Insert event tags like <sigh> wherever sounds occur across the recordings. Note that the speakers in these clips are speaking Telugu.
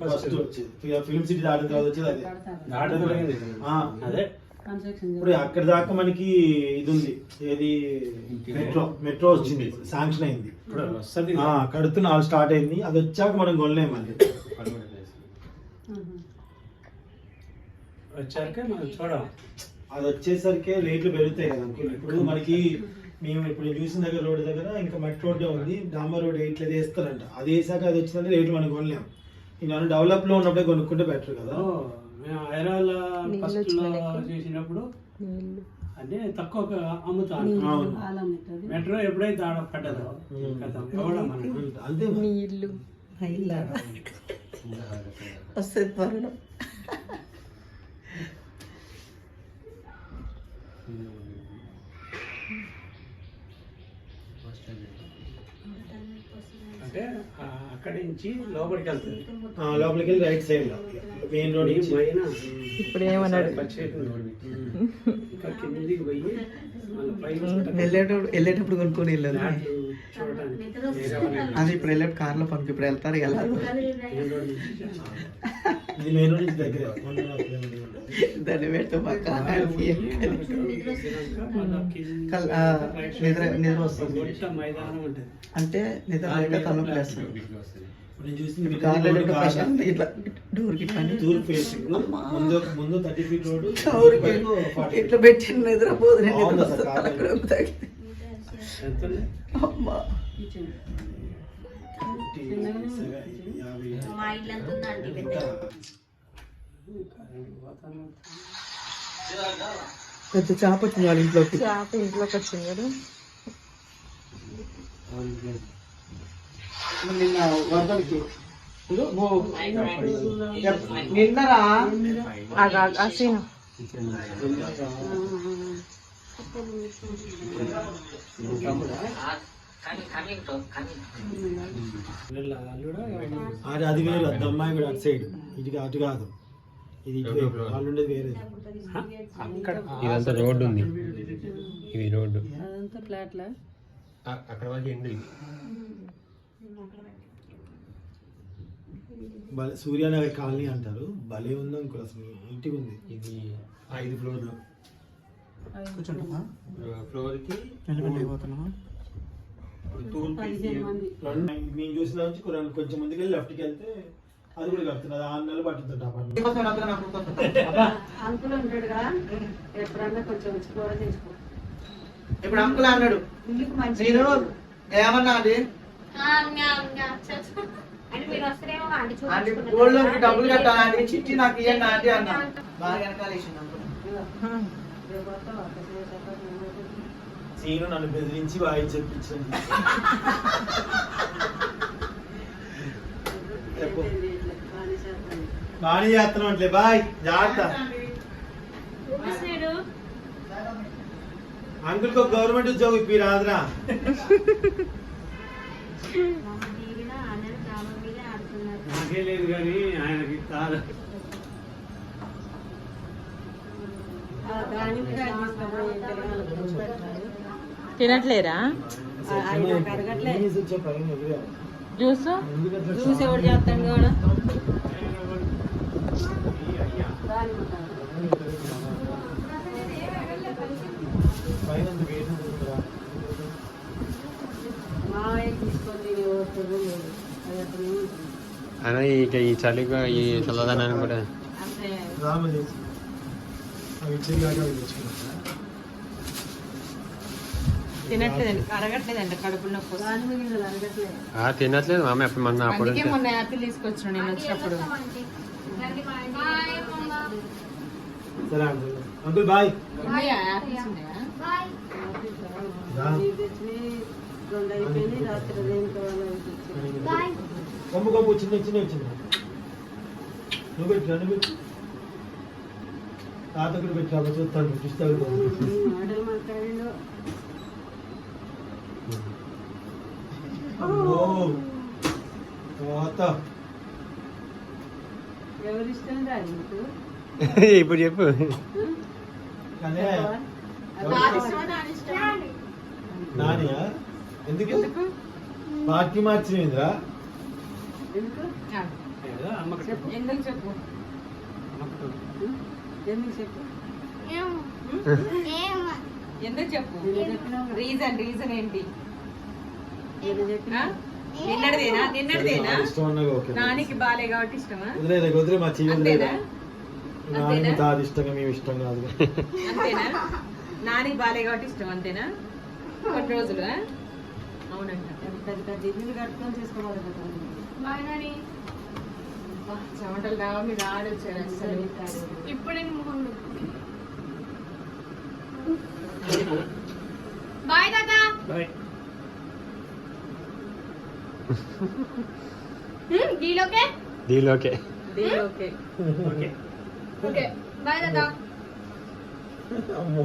ఫస్ట్ ఫస్ట్ వచ్చేది. ఫిల్మ్ సిటీ దాటిన తర్వాత వచ్చేది అదే. అదే. ఇప్పుడు అక్కడ దాకా మనకి ఇది ఉంది. ఏది? మెట్రో మెట్రో వచ్చింది. శాంక్షన్ అయింది. కడుతున్న వాళ్ళు స్టార్ట్ అయింది. అది వచ్చాక మనం కొనలేము మళ్ళీ. వచ్చాక మనం చూడం. అది వచ్చేసరికి రేట్లు పెరుగుతాయి కదా అంకుల్. ఇప్పుడు మనకి మేము ఇప్పుడు చూసిన దగ్గర రోడ్డు దగ్గర ఇంకా మట్టి రోడ్డే ఉంది. డాంబర్ రోడ్ ఇట్లా వేస్తారంట అది వేసాక అది వచ్చిందంటే రేట్లు మనం కొనలేము. ఇంకా డెవలప్లో ఉన్నప్పుడే కొనుక్కుంటే బెటర్ కదా. మేము హైదరాబాద్ ఫస్ట్లో చేసినప్పుడు అంటే తక్కువ అమ్ముతాను అవును. ఆలం ఉంటుంది మెట్రో ఎప్పుడైతే ఆడ పడ్డదో అంతే. ఇల్లు వస్తుంది త్వరలో నుంచి లోపలికి వెళ్తుంది. ఆ, లోపలికి వెళ్ళి రైట్ సైడ్లో మెయిన్ రోడ్ పైన ఇప్పుడు ఏమన్నాడు. <laughs> ఇంకా కిందికి పోయి వెళ్ళేటప్పుడు వెళ్ళేటప్పుడు కొనుక్కొని వెళ్ళాలి. ఫ్లాట్ చూడటానికి వేరే వాళ్ళ అది ఇప్పుడు వెళ్ళేటప్పుడు కార్లో పనికి ఇప్పుడు వెళ్తారు కదా <laughs> ఇది మెయిన్ రోడ్ నుంచి దగ్గర. దాన్ని పెడితే నిద్ర నిద్ర వస్తుంది. అంటే నిద్ర లేక తలనొప్పి ఇప్పుడు నేను చూసింది కార్లో. ప్రశాంత్ ఇట్లా డోర్ ఫేసింగ్ ముందు ముందు థర్టీ ఫీట్ రోడ్ ఇట్లా పెట్టి నిద్రపోదు నేను? అమ్మా. మా ఉందండి పెద్ద వాతావరణం. పెద్ద చేప వచ్చింది వాళ్ళ ఇంట్లోకి. చేప ఇంట్లోకి వచ్చింది కదా నిన్న వరదలకి. నిన్నరా? సీన్. అది అది వేరు అది అమ్మాయి కూడా అటు సైడ్. ఇటు అటు కాదు. ఇది. వాళ్ళు ఉండేది వేరే. అక్కడ ఇదంతా రోడ్డు ఉంది. ఇది రోడ్డు. అదంతా ఫ్లాట్లా? అక్కడ వరకు ఎండు ఇది. సూర్యానగర్ కాలనీ అంటారు. భలే ఉంది అనుకో అసలు ఇంటికి ఉంది ఇది ఐదు ఫ్లోర్లు. కూర్చుంటామా? ఫ్లోర్కి వెళ్ళిపోతున్నామా తూర్పు. పదిహేను మంది. రెండు నేను చూసిన నుంచి కొంచెం ముందుకు వెళ్ళి లెఫ్ట్కి వెళ్తే అది కూడా కడుతున్నది ఆరు నెలలు పట్టుతుంది అపార్ట్మెంట్ అంకుల్ ఉంటాడుగా ఎప్పుడన్నా కొంచెం కూర చేసుకో ఇప్పుడు అంకుల్ అన్నాడు నేను ఏమన్నా అండి గోల్డ్ లోన్కి డబ్బులు చిట్టి నాకు ఇవ్వండి ఆంటీ అన్న. బాగా అంకుల్? సీను నన్ను బెదిరించి వాయి చెప్పించింది. బాగానే చేస్తున్నాం అట్లే బాయ్ జాగ్రత్త. ఒక గవర్నమెంట్ ఉద్యోగం ఇప్పి రాదురా నాకే లేదు కానీ ఆయనకి కాదు. తినట్లేరా. జ్యూస్ జ్యూస్ ఎవడు చేస్తాడు కూడా. పైన అయినా ఇక ఈ చలిగా ఈ చల్లదనాన్ని కూడా. తినట్లేదు ఆమె అప్పుడు మొన్న అప్పుడు మొన్న యాపిల్ తీసుకొచ్చిన నేను వచ్చినప్పుడు. బాయ్ మమ్మా. సరే అంకుల్. బాయ్. రెండు రాత్రి కొమ్ము కొమ్ము చిన్న చిన్న వచ్చింది నువ్వు పెట్టు నన్ను పెట్టు. తాత కూడా పెట్టి అక్కడ చూస్తాను నీకు? <laughs> ఇప్పుడు చెప్పు? నానియా? ఎందుకు? పార్టీ మార్చిపోయిందిరా ఎందుకు? చెప్పు. ఎందుకు చెప్పు? ఎందుకు చెప్పు? ఎందుకు. రీజన్ రీజన్ ఏంటి? నిన్నటిదేనా? నానికి బాలే కాబట్టి ఇష్టమా? మా వదిలేదా ఇష్టంగా మేము ఇష్టం కాదు. అంతేనా? నానికి బాలే కాబట్టి ఇష్టం అంతేనా? కొన్ని రోజులు ఆ? అవునంట. పెద్ద పెద్ద ఇల్లు కట్టుకొని చేసుకోవాలి చెమటలు రావ మీద ఆడొచ్చారు అసలు ఇప్పుడే మొహం బాయ్ తాత బాయ్ డీలోకే దీనిలోకే దీని ఓకే ఓకే ఓకే బాయ్ తాత అమ్మో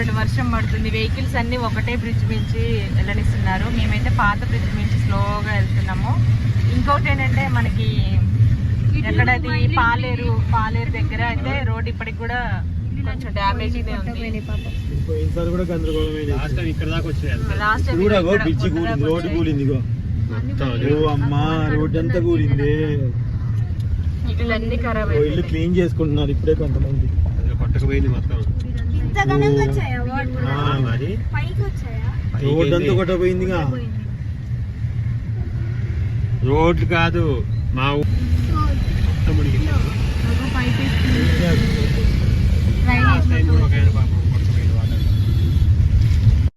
చూడండి వర్షం పడుతుంది. వెహికల్స్ అన్ని ఒకటే బ్రిడ్జ్ మించి వెళ్ళనిస్తున్నారు. మేమైతే పాత బ్రిడ్జ్ మించి స్లోగా వెళ్తున్నాము. ఇంకొకటి ఏంటంటే మనకి ఎక్కడది? పాలేరు పాలేరు దగ్గర అయితే రోడ్ ఇప్పటికి కూడా కొంచెం డ్యామేజ్ ఉంది. పోయినసారి కూడా గందరగోళం లాస్ట్ టైం ఇక్కడ దాకా వచ్చింది లాస్ట్ టైం కూడా గో బ్రిడ్జి కూలింది రోడ్డు కూలింది అమ్మా రోడ్డు అంతా కూలింది. ఇల్లు క్లీన్ చేసుకుంటున్నారు ఇప్పుడే కొంతమంది. మొత్తం. మరి. పైకి వచ్చాయా? రోడ్డు అంతా కొట్టపోయిందిగా రోడ్లు కాదు మా ఊ-